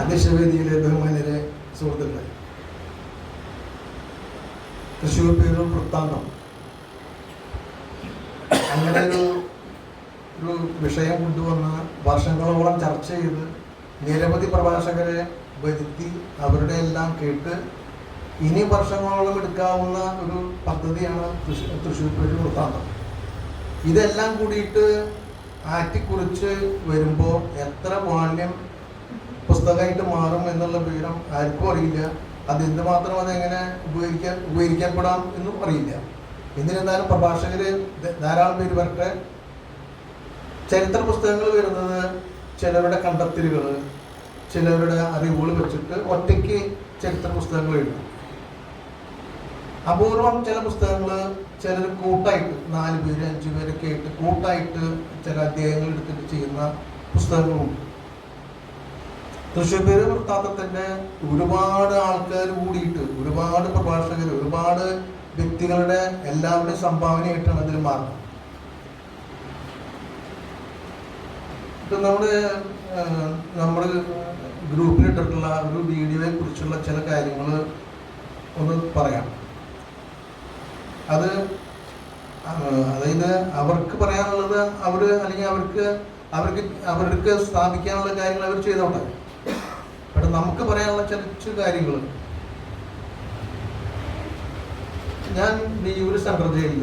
അധ്യക്ഷവേദിയിലെ ബഹുമാനരെ സുഹൃത്തുക്കളെ തൃശ്ശൂർ പേരും വൃത്താന്തം. അങ്ങനെ ഒരു ഒരു വിഷയം കൊണ്ടുവന്ന് വർഷങ്ങളോളം ചർച്ച ചെയ്ത് നിരവധി പ്രഭാഷകരെ വരുത്തി അവരുടെ എല്ലാം കേട്ട് ഇനി വർഷങ്ങളോളം എടുക്കാവുന്ന ഒരു പദ്ധതിയാണ് തൃശ്ശൂർ പേരൂർ വൃത്താന്തം. ഇതെല്ലാം കൂടിയിട്ട് ആറ്റിക്കുറിച്ച് വരുമ്പോൾ എത്ര വാണ്യം പുസ്തകമായിട്ട് മാറും എന്നുള്ള വിവരം ആർക്കും അറിയില്ല. അത് എന്തുമാത്രം അതെങ്ങനെ ഉപയോഗിക്കാൻ ഉപയോഗിക്കപ്പെടാം എന്നും അറിയില്ല. എന്നിരുന്നാലും പ്രഭാഷകർ ധാരാളം പേര് വരട്ടെ. ചരിത്ര പുസ്തകങ്ങൾ വരുന്നത് ചിലരുടെ കണ്ടെത്തലുകൾ ചിലരുടെ അറിവുകൾ വെച്ചിട്ട് ഒറ്റയ്ക്ക് ചരിത്ര പുസ്തകങ്ങൾ എഴുതും. അപൂർവം ചില പുസ്തകങ്ങൾ ചിലർ കൂട്ടായിട്ട് നാല് പേര് അഞ്ച് പേരൊക്കെ ആയിട്ട് കൂട്ടായിട്ട് ചില അധ്യായങ്ങൾ എടുത്തിട്ട് ചെയ്യുന്ന പുസ്തകങ്ങളുണ്ട്. തൃശ്ശൂർ വൃത്താന്തത്തിന്റെ ഒരുപാട് ആൾക്കാർ കൂടിയിട്ട് ഒരുപാട് പ്രഭാഷകർ ഒരുപാട് വ്യക്തികളുടെ എല്ലാവരുടെയും സംഭാവനയായിട്ടാണ് അതിൽ മാറുന്നത്. ഇപ്പൊ നമ്മുടെ നമ്മൾ ഗ്രൂപ്പിലിട്ടിട്ടുള്ള ഒരു വീഡിയോയെ കുറിച്ചുള്ള ചില കാര്യങ്ങൾ ഒന്ന് പറയാം. അത് അതായത് അവർക്ക് പറയാനുള്ളത് അവർ അല്ലെങ്കിൽ അവർക്ക് അവർക്ക് അവർക്ക് സ്ഥാപിക്കാനുള്ള കാര്യങ്ങൾ അവർ ചെയ്തോട്ടെ നമുക്ക് പറയാനുള്ള ചില കാര്യങ്ങൾ ഞാൻ ഈ ഒരു ജയിലിൽ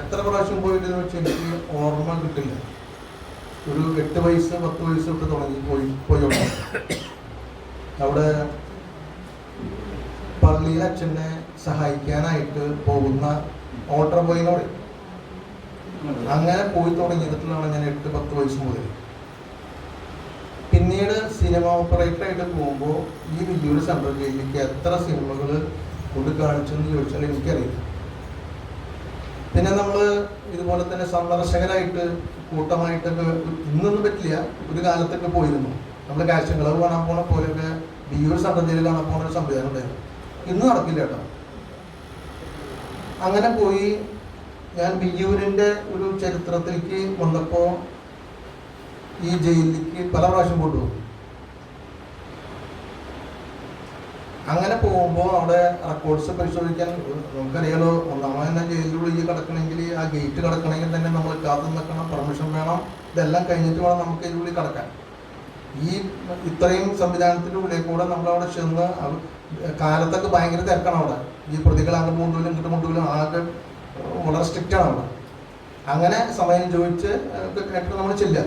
എത്ര പ്രാവശ്യം പോയിട്ടെന്ന് വെച്ചാൽ എനിക്ക് ഓർമ്മ കിട്ടില്ല ഒരു എട്ട് വയസ്സ് പത്ത് വയസ്സ് തൊട്ട് തുടങ്ങി പോയി പോയോണ്ട് അവിടെ പള്ളിയിൽ അച്ഛനെ സഹായിക്കാനായിട്ട് പോകുന്ന ഓട്ടർ ബോയിനോട് അങ്ങനെ പോയി തുടങ്ങിയിട്ടുള്ളതാണ് ഞാൻ എട്ട് പത്ത് വയസ്സ് മുതൽ പിന്നീട് സിനിമ ഓപ്പറേറ്റർ ആയിട്ട് പോകുമ്പോൾ ഈ വലിയൊരു സംബന്ധിച്ച് എനിക്ക് എത്ര സിനിമകൾ കൊണ്ട് കാണിച്ചു എന്ന് ചോദിച്ചാൽ എനിക്കറിയില്ല. പിന്നെ നമ്മൾ ഇതുപോലെ തന്നെ സന്ദർശകരായിട്ട് കൂട്ടമായിട്ടൊക്കെ ഇന്നൊന്നും പറ്റില്ല. ഒരു കാലത്തൊക്കെ പോയിരുന്നു. നമ്മൾ കാഴ്ചകളവ് കാണാൻ പോണ പോലെയൊക്കെ ബിയൂർ ജയിലിൽ കാണാൻ പോണ ഒരു സംവിധാനം ഉണ്ടായിരുന്നു. ഇന്ന് നടക്കില്ല കേട്ടോ. അങ്ങനെ പോയി ഞാൻ ബിയൂരിന്റെ ഒരു ചരിത്രത്തിലേക്ക് വന്നപ്പോൾ ഈ ജയിലിലേക്ക് പല പ്രാവശ്യം കൊണ്ടുപോകും. അങ്ങനെ പോകുമ്പോൾ അവിടെ റെക്കോർഡ്സ് പരിശോധിക്കാൻ നമുക്കറിയാലോ ഒന്നാമത് ഈ കിടക്കണമെങ്കിൽ ആ ഗേറ്റ് കിടക്കണമെങ്കിൽ തന്നെ നമ്മൾ കാത്തു നിൽക്കണം പെർമിഷൻ വേണം. ഇതെല്ലാം കഴിഞ്ഞിട്ട് വേണം നമുക്ക് ഇതിനുള്ളിൽ കിടക്കാൻ. ഈ ഇത്രയും സംവിധാനത്തിന്റെ ഉള്ളിൽ കൂടെ നമ്മളവിടെ ചെന്ന് കാലത്തൊക്കെ ഭയങ്കര തിരക്കാണ് അവിടെ. ഈ പ്രതികൾ അങ്ങോട്ട് കൊണ്ടുപോലും ഇങ്ങോട്ട് കൊണ്ടുപോലും ആകെ വളരെ സ്ട്രിക്റ്റ് ആണ് അവിടെ. അങ്ങനെ സമയം ചോദിച്ച് നമ്മൾ ചെല്ലുക.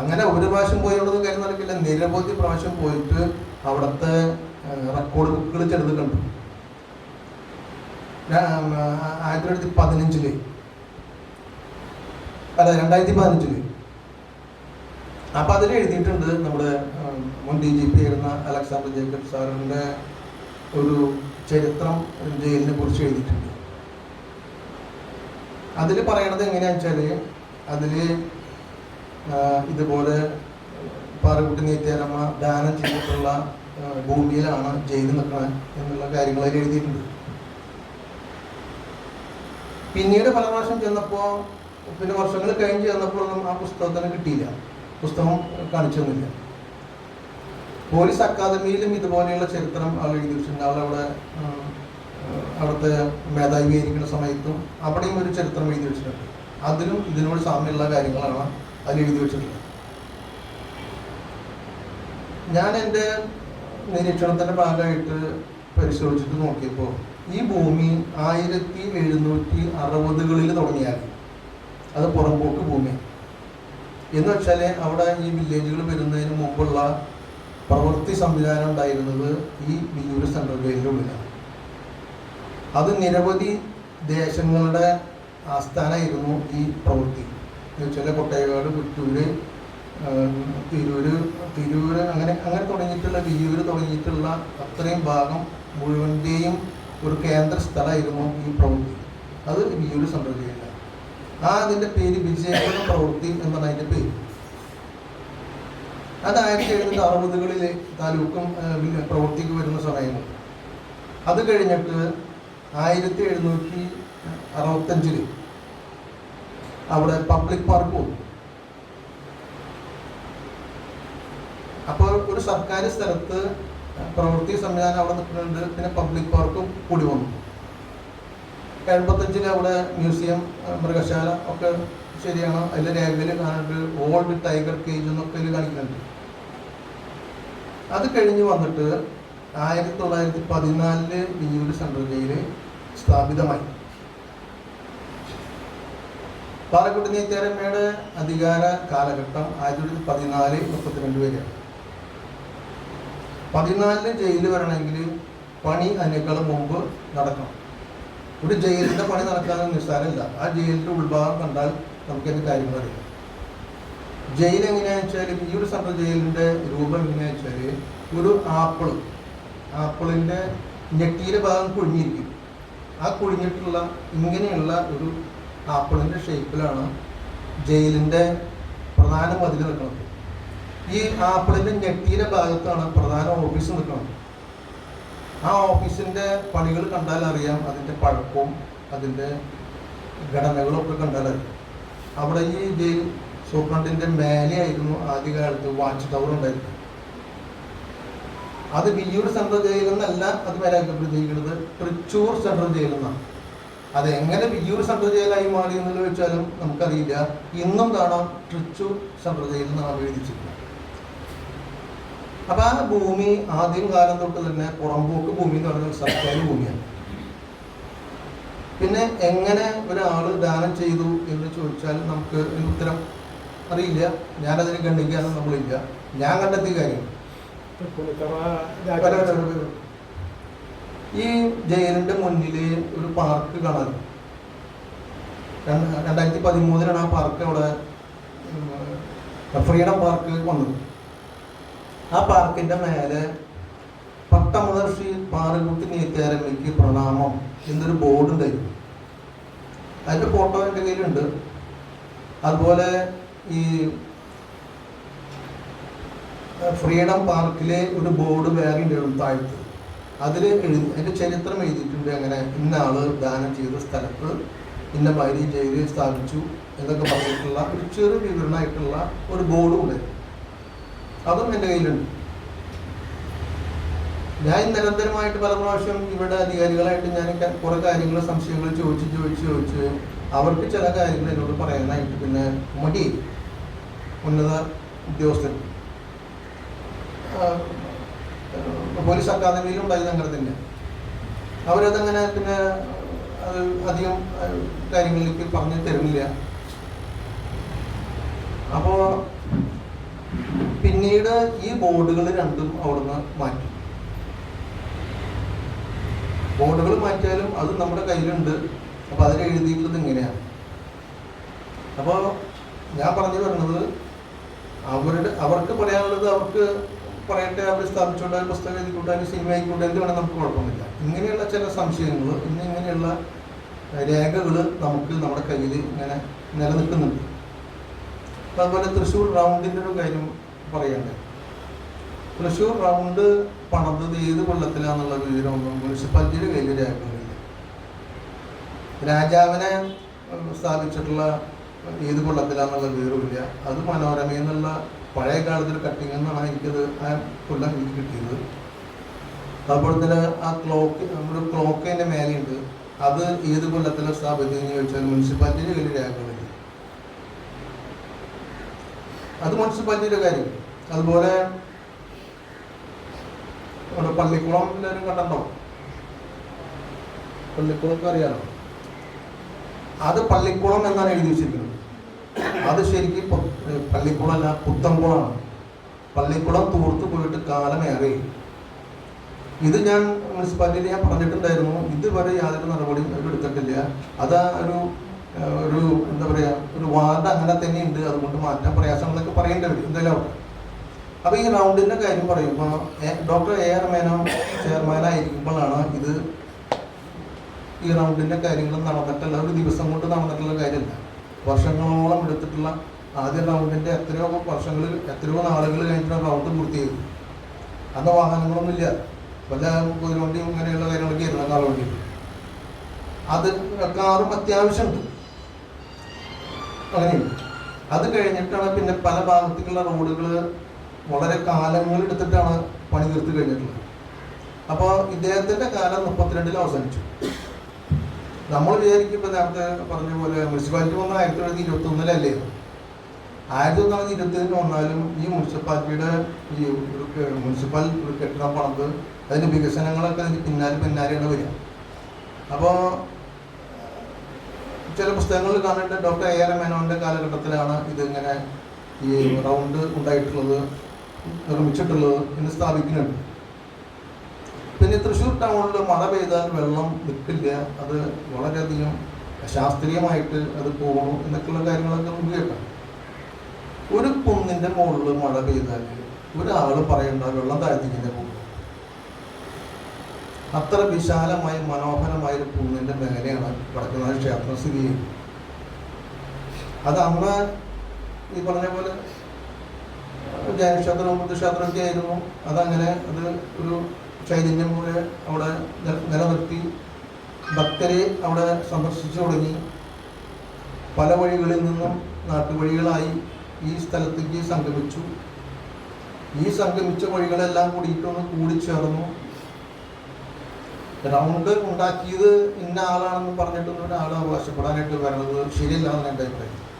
അങ്ങനെ ഒരു പ്രാവശ്യം പോയോടൊന്നും കാര്യം നടക്കില്ല. നിരവധി പ്രാവശ്യം പോയിട്ട് അവിടുത്തെ റെക്കോർഡ് ബുക്കുകൾ ചെറുത് കണ്ടു. ഞാൻ, ആ, ആയിരത്തി തൊള്ളായിരത്തി പതിനഞ്ചിൽ അല്ല രണ്ടായിരത്തി പതിനഞ്ചിൽ അപ്പൊ അതിൽ എഴുതിയിട്ടുണ്ട് നമ്മുടെ മുൻ ഡി ജി പി ആയിരുന്ന അലക്സാണ്ടർ ജേക്കബ് സാറിന്റെ ഒരു ചരിത്രം ജയിലിനെ കുറിച്ച് എഴുതിയിട്ടുണ്ട്. അതിൽ പറയണത് എങ്ങനെയാണെന്ന് വെച്ചാൽ അതിൽ ഇതുപോലെ പാറക്കുട്ടി നീറ്റാരമ്മ ദാനം ചെയ്തിട്ടുള്ള ഭൂമിയിലാണ് ജയിൽ നിൽക്കുന്നത് എന്നുള്ള കാര്യങ്ങൾ അതിൽ എഴുതിയിട്ടുണ്ട്. പിന്നീട് പല പ്രാവശ്യം ചെന്നപ്പോൾ പിന്നെ വർഷങ്ങൾ കഴിഞ്ഞ് ചെന്നപ്പോഴൊന്നും ആ പുസ്തകത്തിന് കിട്ടിയില്ല. പുസ്തകം കാണിച്ചു തന്നില്ല. പോലീസ് അക്കാദമിയിലും ഇതുപോലെയുള്ള ചരിത്രം ആൾ എഴുതി വെച്ചിട്ടുണ്ട്. അവിടെ അവിടുത്തെ മേധാവി ആയിരിക്കുന്ന സമയത്തും അവിടെയും ഒരു ചരിത്രം എഴുതി വെച്ചിട്ടുണ്ട്. അതിലും ഇതിനോട് സാമ്യമുള്ള കാര്യങ്ങളാണ് അതിൽ വെച്ചിട്ടുള്ളത് ഞാൻ എന്റെ നിരീക്ഷണത്തിന്റെ ഭാഗമായിട്ട് പരിശോധിച്ചിട്ട് നോക്കിയപ്പോൾ ഈ ഭൂമി ആയിരത്തി എഴുന്നൂറ്റി അറുപതുകളിൽ തുടങ്ങിയാൽ അത് പുറമ്പോക്ക് ഭൂമി. എന്ന് വെച്ചാൽ അവിടെ ഈ വില്ലേജുകൾ വരുന്നതിന് മുമ്പുള്ള പ്രവൃത്തി സംവിധാനം ഉണ്ടായിരുന്നത് ഈ വിയൂർ സെൻട്രൽ അത് നിരവധി ദേശങ്ങളുടെ ആസ്ഥാനമായിരുന്നു ഈ പ്രവൃത്തി. വെച്ചാൽ കൊട്ടയക്കാട് പുറ്റൂര് തിരൂര് തിരൂര് അങ്ങനെ അങ്ങനെ തുടങ്ങിയിട്ടുള്ള വിയൂര് തുടങ്ങിയിട്ടുള്ള അത്രയും ഭാഗം മുഴുവന്റെയും ഒരു കേന്ദ്ര സ്ഥലമായിരുന്നു ഈ പ്രവൃത്തി. അത് വിയൂര് ജയിലിലാണ് ആ അതിന്റെ പേര് വിജയപുരം പ്രവൃത്തി എന്നാണ് അതിന്റെ പേര്. അത് ആയിരത്തി എഴുന്നൂറ്റി അറുപതുകളിലെ താലൂക്കും പ്രവൃത്തിക്ക് വരുന്ന സമയങ്ങൾ അത് കഴിഞ്ഞിട്ട് ആയിരത്തി എഴുന്നൂറ്റി അറുപത്തഞ്ചിൽ അവിടെ പബ്ലിക് പാർക്ക് പോകും അപ്പോൾ ഒരു സർക്കാർ സ്ഥലത്ത് പ്രവൃത്തി സംവിധാനം അവിടെ നിൽക്കുന്നുണ്ട്. പിന്നെ പബ്ലിക് പാർക്കും കൂടി വന്നു. എൺപത്തഞ്ചിൽ അവിടെ മ്യൂസിയം മൃഗശാല ഒക്കെ ശരിയാണ്? അതിൽ രേഖയിൽ കാണുന്നുണ്ട് ഓൾഡ് ടൈഗർ കേജ് എന്നൊക്കെ അതിൽ കാണിക്കുന്നുണ്ട്. അത് കഴിഞ്ഞ് വന്നിട്ട് ആയിരത്തി തൊള്ളായിരത്തി പതിനാലിൽ വിയൂര് സെൻട്രൽ ജയിൽ സ്ഥാപിതമായി. പാലക്കുട്ടി നെയ്ത്തേരമ്മയുടെ അധികാര കാലഘട്ടം ആയിരത്തി തൊള്ളായിരത്തി പതിനാല് മുപ്പത്തിരണ്ട് വരെയാണ് പതിനാലിന് ജയിലിൽ വരണമെങ്കിൽ പണി അതിനേക്കാളും മുമ്പ് നടക്കണം. ഒരു ജയിലിന്റെ പണി നടക്കാൻ നിസ്സാരമില്ല. ആ ജയിലിന്റെ ഉൾഭാഗം കണ്ടാൽ നമുക്കതിന്റെ കാര്യങ്ങൾ അറിയാം? ജയിൽ എങ്ങനെയാണെന്ന് വെച്ചാൽ ഈ ഒരു സെൻട്രൽ ജയിലിന്റെ രൂപം എങ്ങനെയാണെന്ന് വെച്ചാൽ ഒരു ആപ്പിൾ ആപ്പിളിന്റെ ഞെട്ടിയിലെ ഭാഗം കുഴിഞ്ഞിരിക്കും. ആ കുഴിഞ്ഞിട്ടുള്ള ഇങ്ങനെയുള്ള ഒരു ആപ്പിളിന്റെ ഷേപ്പിലാണ് ജയിലിന്റെ പ്രധാന മതിൽ നിൽക്കുന്നത്. ഈ ആപ്പിളിന്റെ ഞെട്ടിയുടെ ഭാഗത്താണ് പ്രധാന ഓഫീസ് നിൽക്കുന്നത്. ആ ഓഫീസിന്റെ പണികൾ കണ്ടാൽ അറിയാം അതിന്റെ പഴക്കവും അതിന്റെ ഘടനകളും ഒക്കെ കണ്ടാൽ അറിയാം. അവിടെ ഈ ജയിൽ സൂപ്രണ്ടിന്റെ മേലെയായിരുന്നു ആദ്യകാലത്ത് വാച്ച് ടവർ ഉണ്ടായിരുന്നത്. അത് വിയ്യൂർ സെൻട്രൽ ജയിലെന്നല്ല അത് ജയിക്കുന്നത് തൃച്ചൂർ സെൻട്രൽ ജയിൽ എന്നാണ്. അത് എങ്ങനെ വിയ്യൂർ സമ്പ്രദായമായി മാറി എന്നുള്ളത് വെച്ചാലും നമുക്കറിയില്ല. ഇന്നും കാണാം തൃച്ചൂർ സെൻട്രൽ നാം എന്നാണ് എഴുതിച്ചിരിക്കുന്നത്. അപ്പൊ ആ ഭൂമി ആദ്യം കാലം തൊട്ട് തന്നെ പുറമ്പോക്ക് ഭൂമി എന്ന് പറയുന്നത് സർക്കാർ ഭൂമിയാണ്. പിന്നെ എങ്ങനെ ഒരാൾ ദാനം ചെയ്തു എന്ന് ചോദിച്ചാൽ നമുക്ക് ഒരു ഉത്തരം അറിയില്ല. ഞാനതിന് കണ്ടിക്കാനും നമ്മളില്ല. ഞാൻ കണ്ടെത്തിയ കാര്യം തൃപ്പൂണിത്തറ വരാം, വരാം, രാജ വരാം. ഈ ജയിലിന്റെ മുന്നിൽ ഒരു പാർക്ക് കാണാൻ. രണ്ട് രണ്ടായിരത്തി പതിമൂന്നിലാണ് ആ പാർക്ക് അവിടെ ഫ്രീഡം പാർക്ക് വന്നത്. ആ പാർക്കിന്റെ മേലെ പട്ടമഹർഷി പാറകുട്ടി നീറ്റാരമ്മയ്ക്ക് പ്രണാമം എന്നൊരു ബോർഡ് ഉണ്ടായിരുന്നു. അതിന്റെ ഫോട്ടോ എന്റെ കയ്യിലുണ്ട്. അതുപോലെ ഈ ഫ്രീഡം പാർക്കിലെ ഒരു ബോർഡ് വേറെ ഉണ്ടായിരുന്നു താഴ്ത്ത്. അതിൽ എഴുതി അതിന്റെ ചരിത്രം എഴുതിയിട്ടുണ്ട്. അങ്ങനെ ഇന്ന ആൾ ദാനം ചെയ്ത സ്ഥലത്ത് ഇന്ന ഭാര്യ ജയിലിൽ സ്ഥാപിച്ചു എന്നൊക്കെ പറഞ്ഞിട്ടുള്ള ഒരു ചെറു വിവരണമായിട്ടുള്ള ഒരു ബോർഡും ഉണ്ടായിരുന്നു അതും എന്റെ കയ്യിലുണ്ട്. ഞാൻ നിരന്തരമായിട്ട് പല പ്രാവശ്യം ഇവിടെ അധികാരികളായിട്ട് ഞാൻ കുറെ കാര്യങ്ങൾ സംശയങ്ങൾ ചോദിച്ച് ചോദിച്ച് ചോദിച്ച് അവർക്ക് ചില കാര്യങ്ങൾ എന്നോട് പറയാനായിട്ട് പിന്നെ മടി ഉന്നത ഉദ്യോഗസ്ഥൻ. പോലീസ് അക്കാദമിയിലും ഉണ്ടായി അങ്ങനെ അവരതങ്ങനെ പിന്നെ അധികം കാര്യങ്ങളിലേക്ക് പറഞ്ഞു തരുന്നില്ല. അപ്പോൾ പിന്നീട് ഈ ബോർഡുകൾ രണ്ടും അവിടുന്ന് മാറ്റി. ബോർഡുകൾ മാറ്റിയാലും അത് നമ്മുടെ കയ്യിലുണ്ട്. അപ്പോൾ അതിൽ എഴുതിയിട്ടുള്ളത് ഇങ്ങനെയാണ്. അപ്പോൾ ഞാൻ പറഞ്ഞു വരുന്നത് അവരുടെ അവർക്ക് പറയാനുള്ളത് അവർക്ക് പറയട്ടെ അവർ സ്ഥാപിച്ചോട്ടെ പുസ്തകം എഴുതിക്കൂട്ടെ അതിന് സിനിമ ആയിക്കോട്ടെ എന്ത് വേണം നമുക്ക് കുഴപ്പമൊന്നുമില്ല. ഇങ്ങനെയുള്ള ചില സംശയങ്ങൾ ഇന്ന് ഇങ്ങനെയുള്ള രേഖകൾ നമുക്ക് നമ്മുടെ കയ്യിൽ ഇങ്ങനെ നിലനിൽക്കുന്നുണ്ട്. അപ്പം അതുപോലെ തൃശ്ശൂർ റൗണ്ടിന്റെ ഒരു കാര്യം പറയണ്ടേ തൃശ്ശൂർ റൗണ്ട് പണിതത് ഏത് കൊല്ലത്തിലാന്നുള്ള വിവരമൊന്നും മുനിസിപ്പാലിറ്റിയുടെ കയ്യിൽ രേഖകളില്ല. രാജാവിനെ സ്ഥാപിച്ചിട്ടുള്ള ഏത് കൊള്ളത്തിലാന്നുള്ള വിവരമില്ല അത് മനോരമയിൽ നിന്നുള്ള പഴയ കാലത്തിൽ കട്ടിങ് എന്നാണ് എനിക്കത് ആ കൊല്ലം എനിക്ക് കിട്ടിയത്. അതുപോലെ തന്നെ ആ ക്ലോക്ക് നമ്മുടെ ക്ലോക്ക് അതിന്റെ മേലെയുണ്ട്. അത് ഏത് കൊല്ലത്തിലാണ് സ്ഥാപിച്ചതെന്ന് ചോദിച്ചാൽ മുനിസിപ്പാലിറ്റിയുടെ കയ്യിൽ രേഖകളില്ല. അത് മുനിസിപ്പാലിറ്റിയുടെ കാര്യം. അതുപോലെ നമ്മുടെ പള്ളിക്കുളം എല്ലാവരും കണ്ടോ പള്ളിക്കുളമൊക്കെ അറിയാമോ അത് പള്ളിക്കുളം എന്നാണ് എഴുതി വെച്ചിരിക്കുന്നത്. അത് ശരിക്കും പള്ളിക്കുളമല്ല പുത്തൻകുളമാണ് പള്ളിക്കുളം തൂർത്ത് പോയിട്ട് കാലമേറെ ഇത് ഞാൻ മുനിസിപ്പാലിറ്റിയിൽ ഞാൻ പറഞ്ഞിട്ടുണ്ടായിരുന്നു ഇതുവരെ യാതൊരു നടപടിയും എടുത്തിട്ടില്ല. അത് ഒരു ഒരു എന്താ പറയാ ഒരു വാർഡ് അങ്ങനെ തന്നെയുണ്ട് അതുകൊണ്ട് മാറ്റാൻ പ്രയാസം എന്നൊക്കെ പറയേണ്ടത് എന്തായാലും. അപ്പൊ ഈ റൗണ്ടിന്റെ കാര്യം പറയുമ്പോൾ ഡോക്ടർ എ ആർ മേനോൻ ചെയർമാനായിരിക്കുമ്പോഴാണ് ഇത് ഈ റൗണ്ടിന്റെ കാര്യങ്ങൾ നടന്നിട്ടുള്ള ഒരു ദിവസം കൊണ്ട് നടന്നിട്ടുള്ള കാര്യമല്ല. വർഷങ്ങളോളം എടുത്തിട്ടുള്ള ആദ്യ റൗണ്ടിന്റെ എത്രയോ വർഷങ്ങളിൽ എത്രയോ നാളുകൾ കഴിഞ്ഞിട്ടാണ് റൗണ്ട് പൂർത്തിയായത് അന്ന് വാഹനങ്ങളൊന്നുമില്ല വല്ല കുതിരവണ്ടിയും ഇങ്ങനെയുള്ള കാര്യങ്ങളൊക്കെ ആയിരുന്നു വണ്ടി അത് കാറും അത്യാവശ്യമുണ്ട്. അങ്ങനെ. അത് കഴിഞ്ഞിട്ടാണ് പിന്നെ പല ഭാഗത്തേക്കുള്ള റോഡുകൾ വളരെ കാലങ്ങൾ എടുത്തിട്ടാണ് പണി തീർത്ത് കഴിഞ്ഞിട്ടുള്ളത്. അപ്പോൾ ഇദ്ദേഹത്തിന്റെ കാലം മുപ്പത്തിരണ്ടിൽ അവസാനിച്ചു. നമ്മൾ വിചാരിക്കുമ്പോൾ നേരത്തെ പറഞ്ഞ പോലെ മുനിസിപ്പാലിറ്റി വന്ന ആയിരത്തി തൊള്ളായിരത്തി ഇരുപത്തി ഒന്നിലല്ലേ ആയിരത്തി തൊള്ളായിരത്തി ഇരുപത്തി വന്നാലും ഈ മുനിസിപ്പാലിറ്റിയുടെ ഈ മുനിസിപ്പൽ കെട്ടിട പണിത് അതിന്റെ വികസനങ്ങളൊക്കെ അതിന് പിന്നാലെ പിന്നാലെയാണ് വരിക. അപ്പോൾ ചില പുസ്തകങ്ങളിൽ കാണേണ്ട ഡോക്ടർ എ ആർ മേനോന്റെ കാലഘട്ടത്തിലാണ് ഇതിങ്ങനെ ഈ റൗണ്ട് ഉണ്ടായിട്ടുള്ളത് നിർമ്മിച്ചിട്ടുള്ളത് എന്ന് സ്ഥാപിക്കുന്നുണ്ട്. പിന്നെ തൃശ്ശൂർ ടൗണിൽ മഴ പെയ്താൽ വെള്ളം നിൽക്കില്ല. അത് വളരെയധികം ശാസ്ത്രീയമായിട്ട് അത് പോകണം എന്നൊക്കെയുള്ള കാര്യങ്ങളൊക്കെ നമുക്ക് കേൾക്കാം. ഒരു കുന്നിന്റെ മുകളിൽ മഴ പെയ്താൽ ഒരാൾ പറയണ്ട വെള്ളം താഴ്ത്തിക്കുന്ന പോകും അത്ര വിശാലമായ മനോഹരമായ ഒരു മേഖലയാണ് മേലെയാണ് വടക്കുന്നാഥ ക്ഷേത്രം സ്ഥിതി ചെയ്യുന്നത്. അത് അന്ന് ഈ പറഞ്ഞ പോലെ ജൈനക്ഷേത്രം ബുദ്ധക്ഷേത്രമൊക്കെ ആയിരുന്നു. അതങ്ങനെ അത് ഒരു ചൈതന്യം പോലെ അവിടെ നില- നിലനിർത്തി ഭക്തരെ അവിടെ സന്ദർശിച്ചു തുടങ്ങി. പല വഴികളിൽ നിന്നും നാട്ടുവഴികളായി ഈ സ്ഥലത്തേക്ക് സംഗമിച്ചു. ഈ സംഗമിച്ച വഴികളെല്ലാം കൂടിയിട്ടൊന്ന് കൂടിച്ചേർന്നു. റൗണ്ട് ഉണ്ടാക്കിയത് ഇന്ന ആളാണെന്ന് പറഞ്ഞിട്ടൊന്നും ഒരാൾ അവകാശപ്പെടാനായിട്ട് വരണത് ശരിയല്ല എന്ന് എന്റെ അഭിപ്രായം.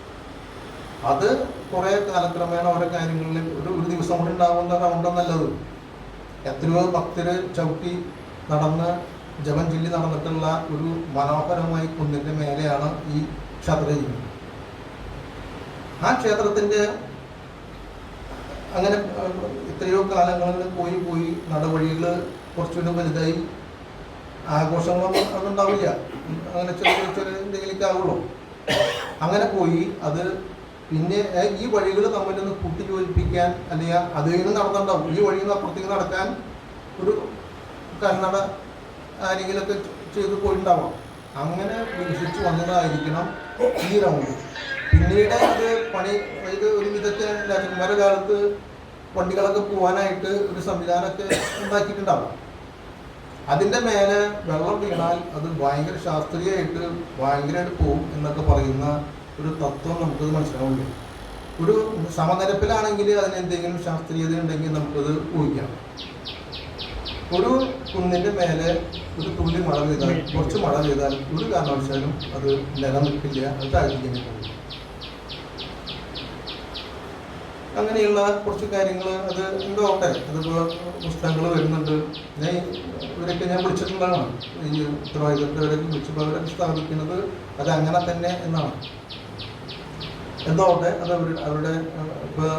അത് കുറേ കാലക്രമേണ ഓരോ കാര്യങ്ങളിൽ ഒരു ഒരു ദിവസം കൊണ്ട് ഉണ്ടാകുന്ന റൗണ്ട് നല്ലത് എത്രയോ ഭക്തര് ചവിട്ടി നടന്ന് ജപം ചൊല്ലി നടന്നിട്ടുള്ള ഒരു മനോഹരമായ കുന്നിന്റെ മേലെയാണ് ഈ ക്ഷേത്രജീവി ആ ക്ഷേത്രത്തിന്റെ അങ്ങനെ എത്രയോ കാലങ്ങളിൽ പോയി പോയി നടവഴികൾ കുറച്ചുകൂടി വലുതായി. ആഘോഷങ്ങളൊന്നും അതുണ്ടാവില്ല. അങ്ങനെ ചെറിയ ചെറിയ എന്തെങ്കിലുമൊക്കെ ആവുള്ളൂ. അങ്ങനെ പോയി അത് പിന്നെ ഈ വഴികൾ തമ്മിലൊന്ന് കൂട്ടിയോജിപ്പിക്കാൻ അല്ലെങ്കിൽ അതിൽ നിന്ന് നടന്നുണ്ടാവും ഈ വഴിയിൽ നിന്ന് അപ്പുറത്തേക്ക് നടക്കാൻ ഒരു കന്നഡ ആരെങ്കിലൊക്കെ ചെയ്ത് പോയിട്ടുണ്ടാവാം. അങ്ങനെ വികസിച്ച് വന്നതായിരിക്കണം ഈ റൗണ്ട് പിന്നീട് അത് പണി അതായത് ഒരു വിധത്തെ രാജകുമാര കാലത്ത് വണ്ടികളൊക്കെ പോകാനായിട്ട് ഒരു സംവിധാനമൊക്കെ ഉണ്ടാക്കിയിട്ടുണ്ടാവും. അതിന്റെ മേലെ വെള്ളം വീണാൽ അത് ഭയങ്കര ശാസ്ത്രീയമായിട്ട് ഭയങ്കരമായിട്ട് പോകും എന്നൊക്കെ പറയുന്ന ഒരു തത്വം നമുക്കത് മനസ്സിലാവുള്ളൂ ഒരു സമനിരപ്പിലാണെങ്കിൽ അതിന് എന്തെങ്കിലും ശാസ്ത്രീയത ഉണ്ടെങ്കിൽ നമുക്കത് ഊഹിക്കാം. ഒരു കുന്നിന്റെ മേലെ ഒരു തുള്ളി മഴ പെയ്താൽ കുറച്ച് മഴ പെയ്താൽ ഒരു കാരണവശാലും അത് നിലനിൽക്കില്ല അത് താഴ്ത്തിക്കാൻ അങ്ങനെയുള്ള കുറച്ച് കാര്യങ്ങൾ അത് എന്തോ എന്തോട്ടെ അതിപ്പോൾ പുസ്തകങ്ങൾ വരുന്നുണ്ട്. ഞാൻ ഇവരൊക്കെ ഞാൻ വിളിച്ചിട്ടുള്ളതാണ്. ഈ ഉത്തരവാദിത്തവരൊക്കെ വിളിച്ചപ്പോൾ അവരൊക്കെ സ്ഥാപിക്കുന്നത് അത് അങ്ങനെ തന്നെ എന്നാണ്. എന്തോട്ടെ അത് അവർ അവരുടെ ഇപ്പോൾ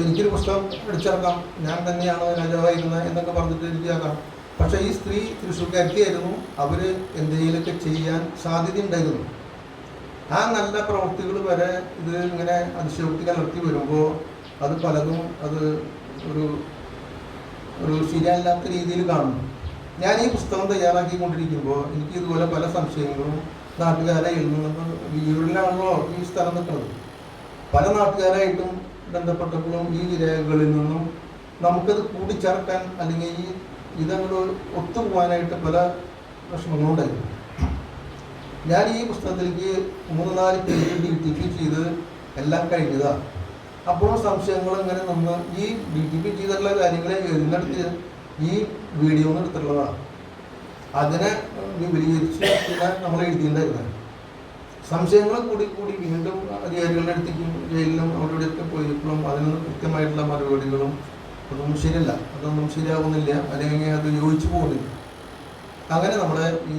എനിക്കൊരു പുസ്തകം അടിച്ചിറക്കാം. ഞാൻ തന്നെയാണ് രാജാവായിരുന്നത് എന്നൊക്കെ പറഞ്ഞിട്ട് എനിക്കാക്കാം പക്ഷേ ഈ സ്ത്രീ തൃശ്ശൂർക്കാരിയായിരുന്നു അവർ എന്തെങ്കിലുമൊക്കെ ചെയ്യാൻ സാധ്യതയുണ്ടായിരുന്നു. ആ നല്ല പ്രവൃത്തികൾ വരെ ഇത് ഇങ്ങനെ അതിശയോക്തി കലർത്തി വരുമ്പോൾ അത് പലതും അത് ഒരു ഒരു ശരിയല്ലാത്ത രീതിയിൽ കാണുന്നു. ഞാൻ ഈ പുസ്തകം തയ്യാറാക്കിക്കൊണ്ടിരിക്കുമ്പോൾ എനിക്ക് ഇതുപോലെ പല സംശയങ്ങളും നാട്ടുകാരെ എഴുതുന്നത് വീടിലാണല്ലോ ഈ സ്ഥലം നിൽക്കുന്നത്. പല നാട്ടുകാരായിട്ടും ബന്ധപ്പെട്ടപ്പോഴും ഈ രേഖകളിൽ നിന്നും നമുക്കത് കൂട്ടിച്ചേർക്കാൻ അല്ലെങ്കിൽ ഈ ഇതങ്ങോട്ട് ഒത്തുപോകാനായിട്ട് പല വിഷമങ്ങളും ഉണ്ടായിരുന്നു ഞാൻ ഈ പുസ്തകത്തിലേക്ക് മൂന്ന് നാല് പേജ് ഡി ടി പി ചെയ്ത് എല്ലാം കഴിഞ്ഞതാണ് അപ്പോഴും സംശയങ്ങൾ ഇങ്ങനെ നിന്ന് ഈ ഡി ടി പി ചെയ്തിട്ടുള്ള കാര്യങ്ങളെ എഴുതിനെടുത്ത് ഈ വീഡിയോ എടുത്തിട്ടുള്ളതാണ് അതിനെ വിപുലീകരിച്ച് നമ്മൾ എഴുതിയിട്ടുണ്ടായിരുന്നത് സംശയങ്ങൾ കൂടി കൂടി വീണ്ടും അധികാരികളുടെ അടുത്തേക്കും ജയിലിലും അവിടെ ഇവിടെയൊക്കെ പോയപ്പോഴും അതിന് കൃത്യമായിട്ടുള്ള മറുപടികളും അതൊന്നും ശരിയല്ല. അതൊന്നും ശരിയാകുന്നില്ല. അല്ലെങ്കിൽ അത് യോജിച്ചു പോകുന്നില്ല. അങ്ങനെ നമ്മുടെ ഈ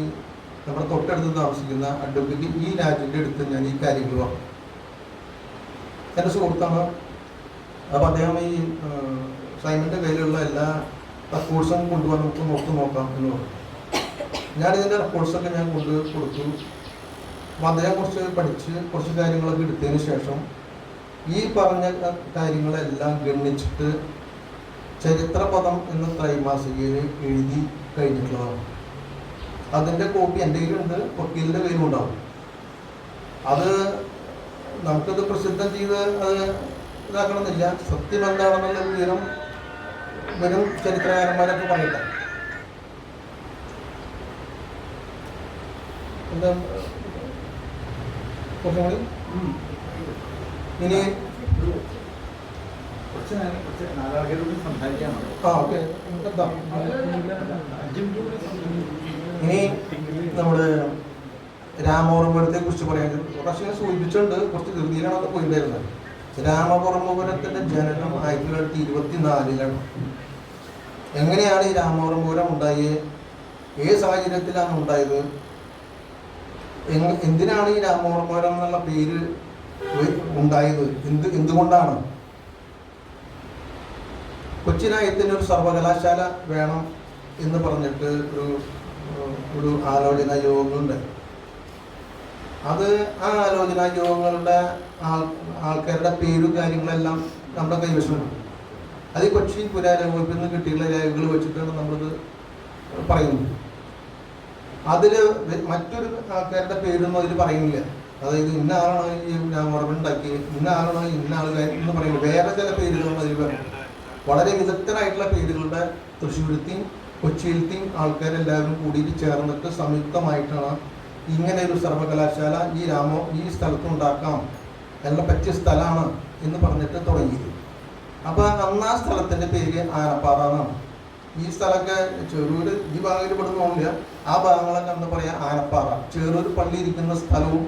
നമ്മുടെ തൊട്ടടുത്ത് താമസിക്കുന്ന അഡ്വക്കേറ്റ് ഈ രാജ്യത്തിന്റെ അടുത്ത് ഞാൻ ഈ കാര്യങ്ങൾ പറഞ്ഞു. എന്റെ സുഹൃത്താണ്. അപ്പോൾ അദ്ദേഹം ഈ സൈമന്റെ കയ്യിലുള്ള എല്ലാ റെക്കോർഡ്സും കൊണ്ടുപോകാൻ നമുക്ക് നോക്കാം എന്ന് പറഞ്ഞു. ഞാനിതിന്റെ റെക്കോർഡ്സൊക്കെ ഞാൻ കൊണ്ട് കൊടുത്തു. അദ്ദേഹം കുറച്ച് പഠിച്ച് കുറച്ച് കാര്യങ്ങളൊക്കെ എടുത്തതിന് ശേഷം ഈ പറഞ്ഞ കാര്യങ്ങളെല്ലാം ഗണിച്ചിട്ട് ചരിത്രപദം എന്ന ത്രൈമാസികയിൽ എഴുതി കഴിഞ്ഞിട്ടുള്ളതാണ്. അതിന്റെ കോപ്പി എന്റെ കയ്യിലുണ്ട് വക്കീലിന്റെ കയ്യിലുണ്ടാവും അത് നമുക്കത് പ്രസിദ്ധം ചെയ്ത് അത് ഇതാക്കണമെന്നില്ല. സത്യം എന്താണെന്നുള്ള വിവരം വരും ചരിത്രകാരന്മാരൊക്കെ പറയട്ടെ. എന്താ? കൂടി ഇനി ഇനി നമ്മുടെ രാമവർമ്മപുരത്തെ കുറിച്ച് പറയാൻ പക്ഷേ സൂചിപ്പിച്ചുകൊണ്ട് കുറച്ച് ധൃതിയിലാണ് പോയിട്ടുണ്ടായിരുന്നത്. രാമവർമ്മപുരത്തിന്റെ ജനനം ആയിരത്തി തൊള്ളായിരത്തി ഇരുപത്തി നാലിലാണ് എങ്ങനെയാണ് ഈ രാമവർമ്മപുരം ഉണ്ടായത് ഏത് സാഹചര്യത്തിലാണ് ഉണ്ടായത്? എന്തിനാണ് ഈ രാമവർമ്മപുരം എന്നുള്ള പേര് ഉണ്ടായത്? എന്ത് എന്തുകൊണ്ടാണ്? കൊച്ചിനായത്തിന് ഒരു സർവകലാശാല വേണം എന്ന് പറഞ്ഞിട്ട് ഒരു ഒരു ആലോചന യോഗങ്ങളുണ്ട് അത് ആ ആലോചന യോഗങ്ങളുടെ ആൾ ആൾക്കാരുടെ പേരും കാര്യങ്ങളെല്ലാം നമ്മുടെ കൈവശമുണ്ട്. അത് കൊച്ചി പുരാരോഗ്യത്തിൽ നിന്ന് കിട്ടിയുള്ള രേഖകൾ വെച്ചിട്ടാണ് നമ്മളിത് പറയുന്നത്. അതിൽ മറ്റൊരു ആൾക്കാരുടെ പേരൊന്നും അതിൽ പറയുന്നില്ല. അതായത് ഇന്ന ആളാണ് ഞാൻ ഉറവുണ്ടാക്കി ഇന്ന ആളാണ് ഇന്ന ആളുകാർ എന്ന് പറയുന്നത് വേറെ ചില പേരുകളും അതിൽ പറയും വളരെ വിദഗ്ധരായിട്ടുള്ള പേരുകളുടെ തൃശ്ശൂരത്തെയും കൊച്ചിയിലത്തെയും ആൾക്കാരെല്ലാവരും കൂടിയിട്ട് ചേർന്നിട്ട് സംയുക്തമായിട്ടാണ് ഇങ്ങനെ ഒരു സർവകലാശാല ഈ രാമോ ഈ സ്ഥലത്ത് ഉണ്ടാക്കാം. എന്ന പറ്റിയ സ്ഥലമാണ് എന്ന് പറഞ്ഞിട്ട് തുടങ്ങിയത്. അപ്പോൾ അന്ന് ആ സ്ഥലത്തിന്റെ പേര് ആനപ്പാറ എന്നാണ്. ഈ സ്ഥലമൊക്കെ ചെറൂര് ഈ ഭാഗത്തിൽ പെടുന്നില്ല ആ ഭാഗങ്ങളൊക്കെ എന്താ പറയുക ആനപ്പാറ. ചെറൂർ പള്ളി ഇരിക്കുന്ന സ്ഥലവും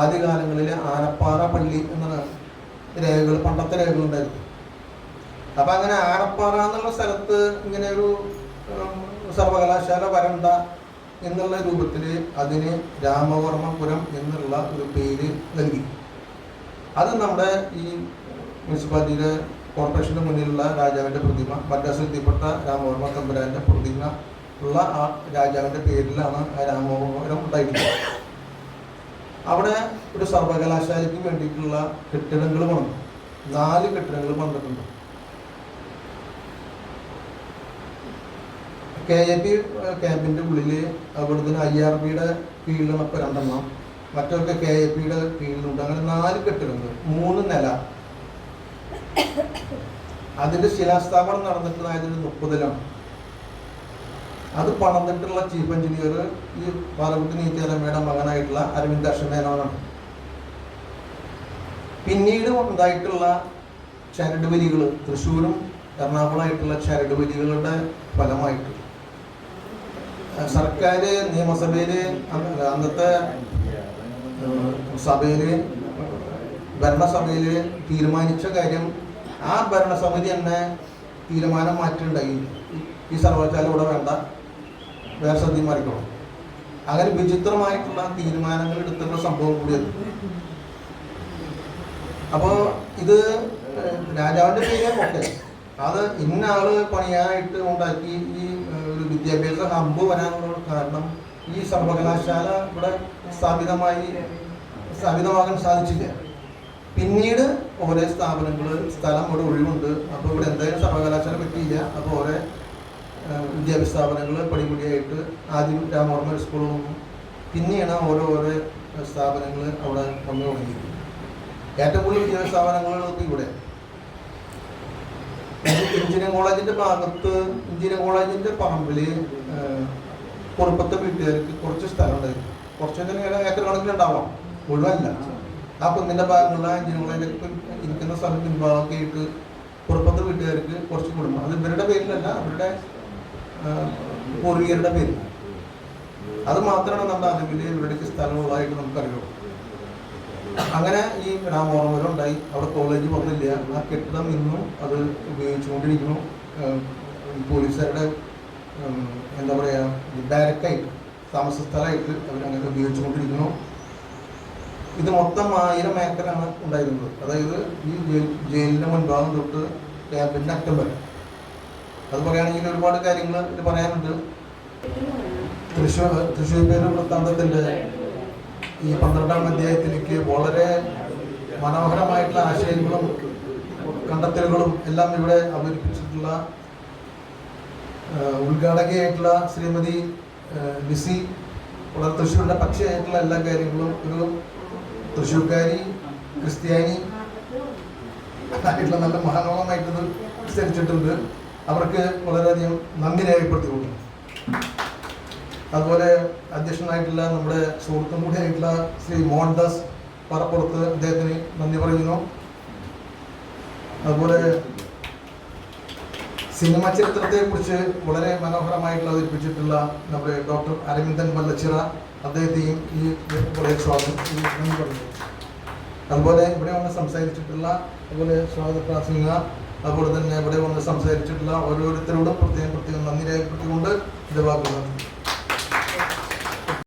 ആദ്യകാലങ്ങളിൽ ആനപ്പാറ പള്ളി എന്നാണ് രേഖകൾ പണ്ടത്തെ രേഖകളുണ്ടായിരുന്നു അപ്പൊ അങ്ങനെ ആനപ്പാറ എന്നുള്ള സ്ഥലത്ത് ഇങ്ങനെ ഒരു സർവകലാശാല വരണ്ട എന്നുള്ള രൂപത്തിൽ അതിന് രാമവർമ്മപുരം എന്നുള്ള ഒരു പേര് നൽകി. അത് നമ്മുടെ ഈ മുനിസിപ്പാലിറ്റിയുടെ കോർപ്പറേഷന്റെ മുന്നിലുള്ള രാജാവിന്റെ പ്രതിമ മദ്രാസിൽ എത്തിപ്പെട്ട രാമവർമ്മ തമ്പുരാന്റെ പ്രതിമ ഉള്ള ആ രാജാവിന്റെ പേരിലാണ് ആ രാമവർമ്മപുരം ഉണ്ടായിട്ടുള്ളത് അവിടെ ഒരു സർവകലാശാലയ്ക്ക് വേണ്ടിയിട്ടുള്ള കെട്ടിടങ്ങൾ വന്നു നാല് കെട്ടിടങ്ങൾ വന്നിട്ടുണ്ട് കെ എ പി ക്യാമ്പിന്റെ ഉള്ളിൽ അവിടുന്ന് ഐ ആർ പിയുടെ കീഴിലാണ് ഇപ്പോൾ രണ്ടെണ്ണം. മറ്റൊക്കെ കെ എ പിയുടെ കീഴിലുണ്ട്. അങ്ങനെ നാല് കെട്ടിടങ്ങൾ മൂന്ന് നില. അതിന്റെ ശിലാസ്ഥാപനം നടന്നിട്ടുള്ളത് ഒരു മുപ്പതിലാണ്. അത് പണിതിട്ടുള്ള ചീഫ് എഞ്ചിനീയർ ഈ പാർവതി നീതിയാലമ്മയുടെ മകനായിട്ടുള്ള അരവിന്ദ് അശ്വമേനോനാണ് പിന്നീട് ഉണ്ടായിട്ടുള്ള ചരട് വലികൾ തൃശ്ശൂരും എറണാകുളമായിട്ടുള്ള ചരട് വലികളുടെ ഫലമായിട്ട്. സർക്കാർ നിയമസഭയിൽ അന്നത്തെ സഭയിൽ ഭരണസഭയിൽ തീരുമാനിച്ച കാര്യം ആ ഭരണസമിതി തന്നെ തീരുമാനം മാറ്റിണ്ടായി ഈ സർവകലാശാല ഇവിടെ വേണ്ട. വേറെ സദ്യ മാറിക്കണം അങ്ങനെ വിചിത്രമായിട്ടുള്ള തീരുമാനങ്ങൾ എടുത്തിട്ടുള്ള സംഭവം കൂടിയത് അപ്പോ ഇത് രാജാവിന്റെ പേര് ഓക്കെ. അത് ഇന്ന ആൾ പണിയാനായിട്ട് ഉണ്ടാക്കി ഈ ഒരു വിദ്യാഭ്യാസ ഹമ്പ് വരാനുള്ള കാരണം ഈ സർവകലാശാല ഇവിടെ സ്ഥാപിതമായി സ്ഥാപിതമാകാൻ സാധിച്ചില്ല. പിന്നീട് ഓരോ സ്ഥാപനങ്ങൾ സ്ഥലം ഇവിടെ ഒഴിവുണ്ട്. അപ്പോൾ ഇവിടെ എന്തായാലും സർവകലാശാല പറ്റിയില്ല. അപ്പോൾ ഓരോ വിദ്യാഭ്യാസ സ്ഥാപനങ്ങൾ പടിപടിയായിട്ട് ആദ്യം രാമവർമ്മ സ്കൂളിൽ നിന്നും പിന്നെയാണ് ഓരോ ഓരോ സ്ഥാപനങ്ങൾ അവിടെ വന്നു തുടങ്ങിയത് ഏറ്റവും കൂടുതൽ വിദ്യാഭ്യാസ സ്ഥാപനങ്ങളൊക്കെ ഇവിടെ. എഞ്ചിനീയറിംഗ് കോളേജിന്റെ ഭാഗത്ത് എഞ്ചിനീയറിംഗ് കോളേജിന്റെ പറമ്പിൽ കുറുപ്പത്തെ വീട്ടുകാർക്ക് കുറച്ച് സ്ഥലം ഉണ്ടായിരുന്നു. കുറച്ച് തന്നെ ഏക്കർ കണക്കിലുണ്ടാവാം മുഴുവല്ല ആ കുന്നിന്റെ ഭാഗമുള്ള എഞ്ചിനുകളിലൊക്കെ ഇരിക്കുന്ന സ്ഥലം പിൻഭാഗമൊക്കെ ആയിട്ട് പുറപ്പത്തെ വീട്ടുകാർക്ക് കുറച്ച് കുടുംബം. അത് ഇവരുടെ പേരിലല്ല അവരുടെ പൂർവികരുടെ പേരിൽ. അത് മാത്രമാണ് നമ്മുടെ അറിവിൽ ഇവരുടെയൊക്കെ സ്ഥലമുള്ളതായിട്ട് നമുക്കറിയുള്ളൂ. അങ്ങനെ ഈ രാമോറമരം ഉണ്ടായി. അവിടെ കോളേജ് വന്നില്ല. ആ കെട്ടിടം ഇന്നും അത് ഉപയോഗിച്ചുകൊണ്ടിരിക്കുന്നു. പോലീസുകാരുടെ എന്താ പറയുക ബാരക്കായിട്ട് താമസ സ്ഥലമായിട്ട് അവരങ്ങനെ ഉപയോഗിച്ചുകൊണ്ടിരിക്കുന്നു. ഇത് മൊത്തം ആയിരം ഏക്കറാണ് ഉണ്ടായിരുന്നത്. അതായത് ഈ ജയിലിന്റെ മുൻഭാഗം തൊട്ട് ക്യാമ്പിന്റെ അറ്റം വരെ. അത് പറയുകയാണെങ്കിൽ ഒരുപാട് കാര്യങ്ങൾ ഇത് പറയാനുണ്ട്. തൃശ്ശൂർ തൃശ്ശൂർ പേര് വൃത്താന്തത്തിന്റെ ഈ പന്ത്രണ്ടാം അധ്യായത്തിലേക്ക് വളരെ മനോഹരമായിട്ടുള്ള ആശയങ്ങളും കണ്ടെത്തലുകളും എല്ലാം ഇവിടെ അവതരിപ്പിച്ചിട്ടുള്ള ഉദ്ഘാടകയായിട്ടുള്ള ശ്രീമതി ബിസി വളരെ തൃശ്ശൂരിന്റെ പക്ഷിയായിട്ടുള്ള എല്ലാ കാര്യങ്ങളും ഒരു തൃശ്ശൂർക്കാരി ക്രിസ്ത്യാനി ആയിട്ടുള്ള നല്ല മഹാനോളമായിട്ടത് വിസ്തരിച്ചിട്ടുണ്ട് അവർക്ക് വളരെയധികം നന്ദി രേഖപ്പെടുത്തിക്കൊണ്ടു അതുപോലെ അധ്യക്ഷനായിട്ടുള്ള നമ്മുടെ സുഹൃത്തും കൂടി ആയിട്ടുള്ള ശ്രീ മോഹൻദാസ് പറപ്പുറത്ത് അദ്ദേഹത്തിന് നന്ദി പറയുന്നു. അതുപോലെ സിനിമ ചരിത്രത്തെ കുറിച്ച് വളരെ മനോഹരമായിട്ട് അവതരിപ്പിച്ചിട്ടുള്ള നമ്മുടെ ഡോക്ടർ അരവിന്ദൻ വല്ലച്ചിറ അദ്ദേഹത്തെയും ഈ കോളേജ് സ്വാഗതം പറഞ്ഞു. അതുപോലെ ഇവിടെ വന്ന് സംസാരിച്ചിട്ടുള്ള അതുപോലെ സ്വാഗത പ്രാസംഗ അതുപോലെ തന്നെ ഇവിടെ വന്ന് സംസാരിച്ചിട്ടുള്ള ഓരോരുത്തരോടും പ്രത്യേകം പ്രത്യേകം നന്ദി രേഖപ്പെടുത്തിക്കൊണ്ട് ഇത്